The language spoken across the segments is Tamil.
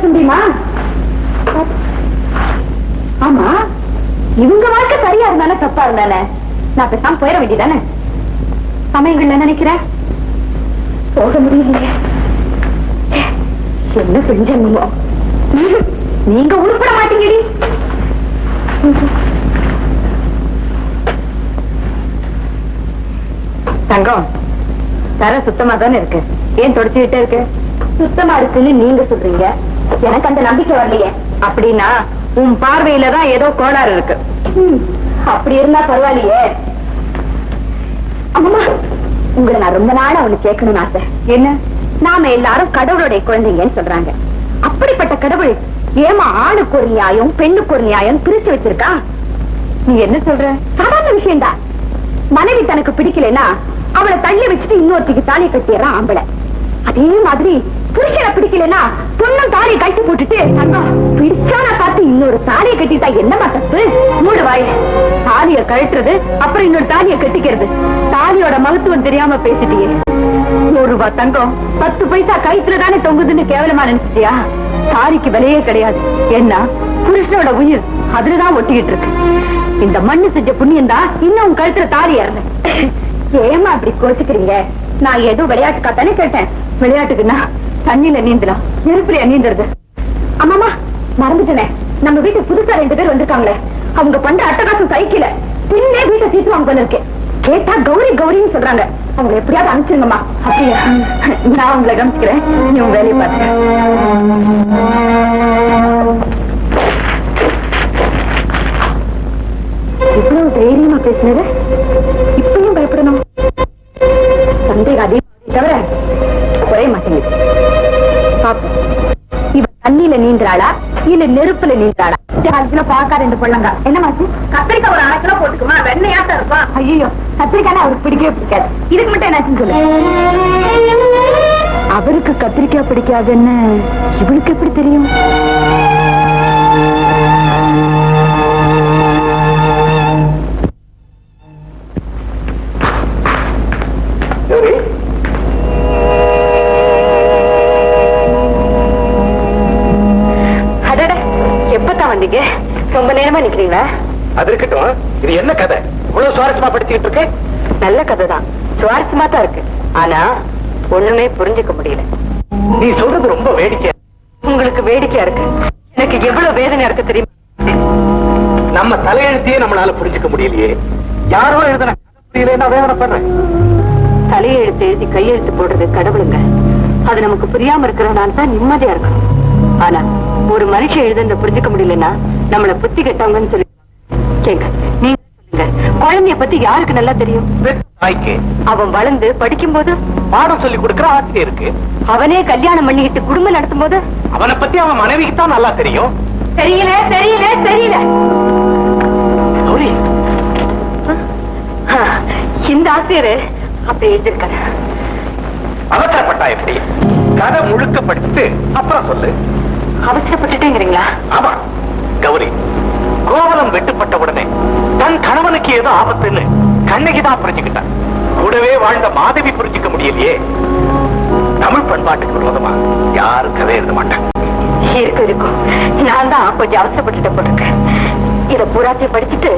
பேச முடியுமா? ஆமா இவங்க வாழ்க்கை சரியா இருந்தானே தப்பா இருந்தானே? நான் பேசாம போயிட வேண்டியதானே? சமயங்கள்ல நினைக்கிறேன் போக முடியலையே. என்ன செஞ்சோ நீங்க உருப்பட மாட்டீங்கடி. தங்கம் தர சுத்தமா தானே இருக்கு. ஏன் தொடச்சுக்கிட்டே இருக்கு? சுத்தமா இருக்குன்னு நீங்க சொல்றீங்க. எனக்கு அந்த நம்பிக்கை வரலையே. அப்படின்னா உன் பார்வையில தான் ஏதோ கோளாறு இருக்கு. அப்படி இருந்தா பரவாயில்லையே. அம்மா உங்களை நான் ரொம்ப நாளா ஒண்ணு கேட்கணும்னு ஆசை. என்ன? நாம எல்லாரும் கடவுளுடைய குழந்தைங்கன்னு சொல்றாங்க. அப்படிப்பட்ட கடவுள் ஏமா ஆணுக்கு ஒரு நியாயம் பெண்ணுக்கு ஒரு நியாயம் பிரிச்சு வச்சிருக்கா? நீ என்ன சொல்ற? சாதாரண விஷயம்தான். மனைவி தனக்கு பிடிக்கலன்னா அவளை தள்ளி வச்சுட்டு இன்னொருத்திக்கு தாலி கட்டிடுறான் ஆம்பளை. அதே மாதிரி புருஷனை பிடிக்கலன்னா பொண்ணும் தாலியை கட்டி போட்டுட்டு பிடிச்சான பார்த்து இன்னொரு தாலியை கட்டிட்டா என்னமா தப்பு மூடு வாய். தாலிய கழட்டுறது அப்புறம் இன்னொரு தாலிய கட்டிக்கிறது. தாலியோட மகத்துவம் தெரியாம பேசிட்டியே. நூறு ரூபாய் தங்கம் பத்து பைசா கயிற்றுல தானே தொங்குதுன்னு கேவலமா நினைச்சிட்டியா? தாலிக்கு விலையே கிடையாது. என்ன புருஷனோட உயிர் அதுலதான் ஒட்டிக்கிட்டு இருக்கு. இந்த மண்ணு செஞ்ச புண்ணியம் தான் இன்னும் கழுத்துல தாலி ஏறல. ஏமா அப்படி கோச்சுக்கிறீங்க நான் ஏதோ விளையாட்டுக்கா தானே கேட்டேன். விளையாட்டுக்குன்னா தண்ணியில நீந்தலாம். நெருப்புலையா நீந்துறது? ஆமாமா மறந்துட்டேனே. நம்ம வீட்டு புதுசா ரெண்டு பேர் வந்திருக்காங்களே. அவங்க பண்ற அட்டகாசம் சைக்கிள பின்னே வீட்டை சீட்டுவாங்க போல இருக்கேன் கேட்டா கௌரி கௌரின்னு சொல்றாங்க. அவங்க எப்படியாவது அனுப்பிச்சிருங்கம்மா. அப்படியா? நான் உங்களை கவனிச்சுக்கிறேன். நீ உங்க வேலையை பாத்துக்க இல்ல நெருப்புல நீந்துறாளா அதுல பாக்கா ரெண்டு பொள்ளங்க என்ன மாச்சு? கத்திரிக்காய் ஒரு அரை கிலோ போட்டுக்குமா? வெண்ணையா இருக்கும் ஐயோ கத்திரிக்காய் அவருக்கு பிடிக்கவே பிடிக்காது. இதுக்கு மட்டும் என்னாச்சுன்னு சொல்லு. அவருக்கு கத்திரிக்காய் பிடிக்காதுன்னு இவளுக்கு எப்படி தெரியும்? ரொம்ப நேரமா நிக்கிறீங்களா? அது இருக்கட்டும். இது என்ன கதை? இவ்வளவு சுவாரஸ்யமா படிச்சுக்கிட்டு இருக்கு? நல்ல கதை தான் சுவாரஸ்யமா தான் இருக்கு. ஆனா ஒண்ணுமே புரிஞ்சுக்க முடியல. நீ சொல்றது ரொம்ப வேடிக்கை உங்களுக்கு வேடிக்கையா இருக்கு. எனக்கு எவ்வளவு வேதனை இருக்கு தெரியுமா? நம்ம தலையெழுத்தையே நம்மளால புரிஞ்சுக்க முடியலையே. யாரோ எழுதின கதை புரியல நான் வேதனைப்படுறேன் தலையெழுத்து எழுதி கையெழுத்து போடுறது கடவுளுங்க. அது நமக்கு புரியாம இருக்கிறனால தான் நிம்மதியா இருக்கும் ஆனா ஒரு மனுஷன் எழுதுறத புரிஞ்சுக்க முடியலன்னா நம்மள புத்தி கெட்டவங்கன்னு சொல்லி கேங்க நீங்க சொல்லுங்க. குழந்தைய பத்தி யாருக்கு நல்லா தெரியும்? தாய்க்கு அவன் வளர்ந்து படிக்கும்போது பாடம் சொல்லி கொடுக்கிற ஆசிரியர் இருக்கு. அவனே கல்யாணம் பண்ணிக்கிட்டு குடும்பம் நடத்தும் போது அவனை பத்தி அவன் மனைவிக்கு தான் நல்லா தெரியும். தெரியல தெரியல தெரியல. இந்த ஆசிரியர் அப்படி எழுதிருக்காரு அவசரப்பட்டா எப்படி? கதை முழுக்க படிச்சுட்டு அப்புறம் சொல்லு. அவசரப்பட்டுட்டேங்கிறீங்களா? ஆமா. கௌரி. கோவலம் வெட்டுப்பட்ட உடனே தன் கணவனுக்கு ஏதோ ஆபத்துன்னு கண்ணகி தான் புரிஞ்சுக்கிட்டான். கூடவே வாழ்ந்த மாதவி புரிஞ்சுக்க முடியலையே. தமிழ் பண்பாட்டுக்கு விரோதமா யாரும் கதை எழுத மாட்டாங்க இருக்கும் இருக்கும் நான் தான் கொஞ்சம் அவசரப்பட்டுட்ட போட்டிருக்கேன் இத பூராத்தையும் படிச்சுட்டு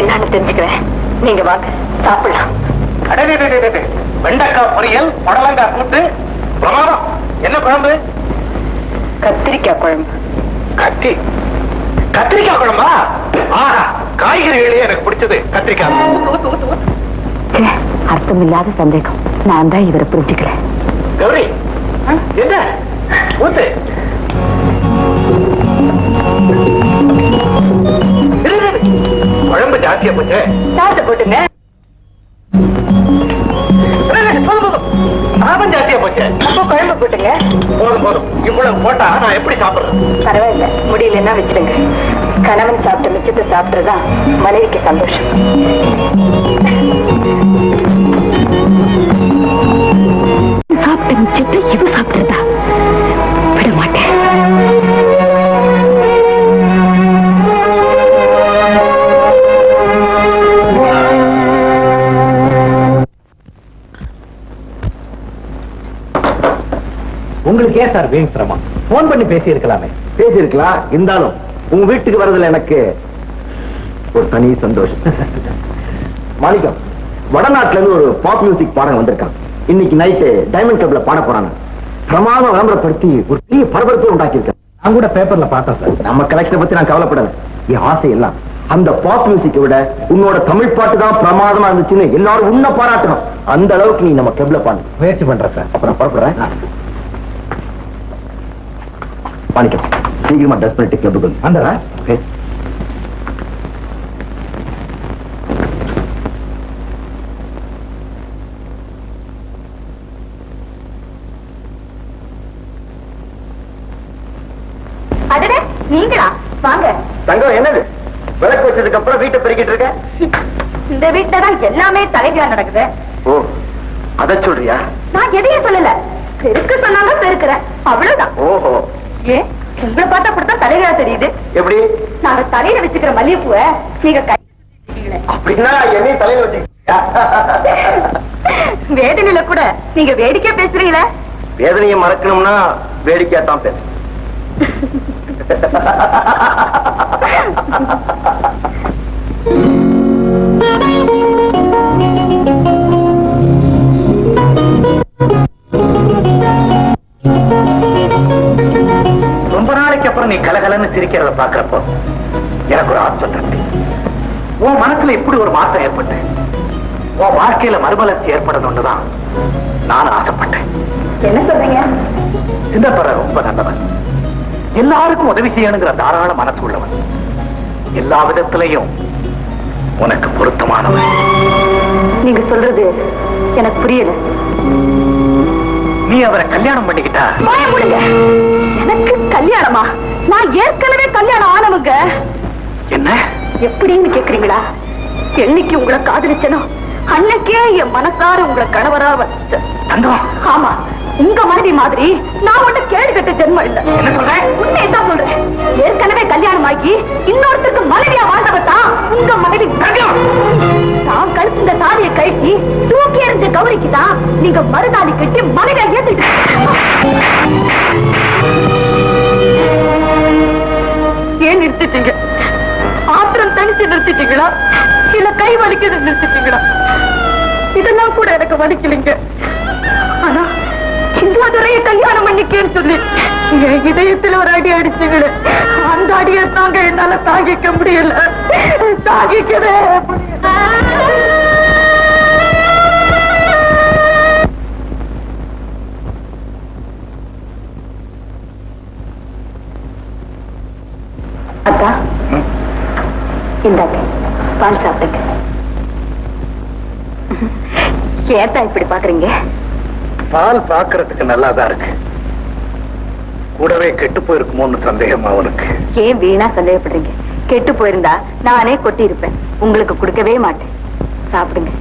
என்னன்னு தெரிஞ்சுக்கிறேன். நீங்க வாங்க சாப்பிடலாம். வெண்டைக்காய் பொரியல் புடலங்காய் கூட்டு பிரமாதம். என்ன குழம்பு? கத்திரிக்காய் குழம்பு. கத்தி. கத்திரிக்காய் குழம்பா? ஆஹா காய்கறிகளே எனக்கு பிடிச்சது கத்திரிக்காய். அர்த்தம் இல்லாத சந்தேகம். நான் தான் இவரை புரிஞ்சுக்கல கௌரி என்ன? ஊத்து. குழம்பு ஜாஸ்தியா போச்சு. சாப்பிட்டு போட்டுங்க. சாதம் ஜாஸ்தியா போச்சு. அப்போ குழம்பு போட்டுங்க. போதும் போதும். இவ்வளவு போட்டா நான் எப்படி சாப்பிடுறது? பரவாயில்ல. முடியலன்னா வச்சிடுங்க. கணவன் சாப்பிட்ட மிச்சத்தை சாப்பிட்டுறதா மனைவிக்கு சந்தோஷம். சாப்பிட்ட மிச்சத்தை இவ ஏன் சார் வீண் போன் பண்ணி பேசி இருக்கலாமே பேசியிருக்கலாம். இருந்தாலும் உங்க வீட்டுக்கு வரதுல எனக்கு ஒரு தனி சந்தோஷம். மாணிக்கம் வடநாட்டுல இருந்து ஒரு பாப் மியூசிக் பாடம் வந்திருக்கான். இன்னைக்கு நைட்டு டைமண்ட் கிளப்ல பாட போறாங்க பிரமாதம் விளம்பரப்படுத்தி ஒரு பெரிய பரபரப்பை உண்டாக்கியிருக்கேன். நான் கூட பேப்பர்ல பார்த்தேன் சார் நம்ம கலெக்ஷனை பத்தி நான் கவலைப்படல. என் ஆசை எல்லாம் அந்த பாப் மியூசிக்கை விட உன்னோட தமிழ் பாட்டு தான் பிரமாதமா இருந்துச்சுன்னு எல்லாரும் உன்னை பாராட்டணும். அந்த அளவுக்கு நீ நம்ம கிளப்ல பாடு. முயற்சி பண்றேன் சார் அப்புறம் புறப்படுறேன். மாணிக்கம் சீக்கிரமா ட்ரெஸ் பண்ணிட்டு கிளப்புக்கு வந்துடுறேன். ஓகே அடடே நீங்களா? வாங்க. தங்கம் என்னது? விளக்கு வச்சதுக்கு அப்புறம் வீட்டை பெருக்கிட்டு இருக்க? இந்த வீட்டுல தான் எல்லாமே தலைகீழா நடக்குது. ஓ அத சொல்றியா? நான் எதையும் சொல்லல. பெருக்க சொன்னாங்க பெருக்கிறேன். அவ்வளவுதான். ஓஹோ. ஏன் உங்களை பார்த்தா அப்படித்தான் தலைகீழா தெரியுது. எப்படி? நாங்க தலையில வச்சுக்கிற மல்லிகைப்பூவை நீங்க கை வச்சுக்கிட்டீங்களே. அப்படின்னா என்னையும் தலையில வேதனையில கூட நீங்க வேடிக்கை பேசுறீங்களே. வேதனையை மறக்கணும்னா வேடிக்கையா தான் பேச சிரிக்கிறத பாக்குறப்போ எனக்கு ஒரு ஆத்ம திருப்தி உன் மனசுல இப்படி ஒரு மாற்றம் ஏற்பட்டு உன் வாழ்க்கையில மறுமலர்ச்சி ஏற்படணும்னுதான் நானும் ஆசைப்பட்டேன். என்ன சொல்றீங்க? சின்னப்பற ரொம்ப நல்லவன். எல்லாருக்கும் உதவி செய்யணுங்கிற தாராள மனசு உள்ளவன். எல்லா விதத்திலையும் உனக்கு பொருத்தமானவன். நீங்க சொல்றது எனக்கு புரியல. நீ அவரை கல்யாணம் பண்ணிக்கிட்டா. எனக்கு கல்யாணமா? நான் ஏற்கனவே கல்யாணம் ஆனவங்க. என்ன? எப்படின்னு கேக்குறீங்களா? என்னைக்கு உங்களை காதலிச்சனோ அன்னைக்கே என் மனசார உங்களை கணவரா தங்கம் ஆமா உங்க மனைவி மாதிரி நான் ஒண்ணு கேடு கட்ட ஜென்மம் இல்ல. என்ன சொல்ற? உண்மையதான் சொல்றேன். ஏற்கனவே கல்யாணம் ஆகி இன்னொருத்தருக்கு மனைவியா வாழ்ந்தவ தான் உங்க மனைவி. தான் கழுத்து இந்த சாதியை கழட்டி தூக்கி எறிஞ்ச கௌரிக்கு தான் நீங்க மறுதாலி கட்டி மனைவியா ஏத்திட்டு நிறுத்திட்டீங்க. ஆத்திரம் தனிச்சு நிறுத்திட்டீங்களா? இல்ல கை வலிக்கிறது நிறுத்திட்டீங்களா? இதெல்லாம் கூட எனக்கு வலிக்கலைங்க. ஆனா சிந்தாதுரைய கல்யாணம் பண்ணிக்கேன்னு சொல்லி என் இதயத்துல ஒரு அடி அடிச்சுங்களே. அந்த அடியை தாங்க என்னால தாங்கிக்க முடியல. தாங்கிக்கவே முடியல. அக்கா இந்தாங்க பால் சாப்பிடுங்க. ஏத்தா இப்படி பாக்குறீங்க? பால் பாக்குறதுக்கு நல்லாதான் இருக்கு. கூடவே கெட்டு போயிருக்குமோன்னு சந்தேகமா உனக்கு? ஏன் வீணா சந்தேகப்படுறீங்க? கெட்டு போயிருந்தா நானே கொட்டி இருப்பேன் உங்களுக்கு கொடுக்கவே மாட்டேன். சாப்பிடுங்க.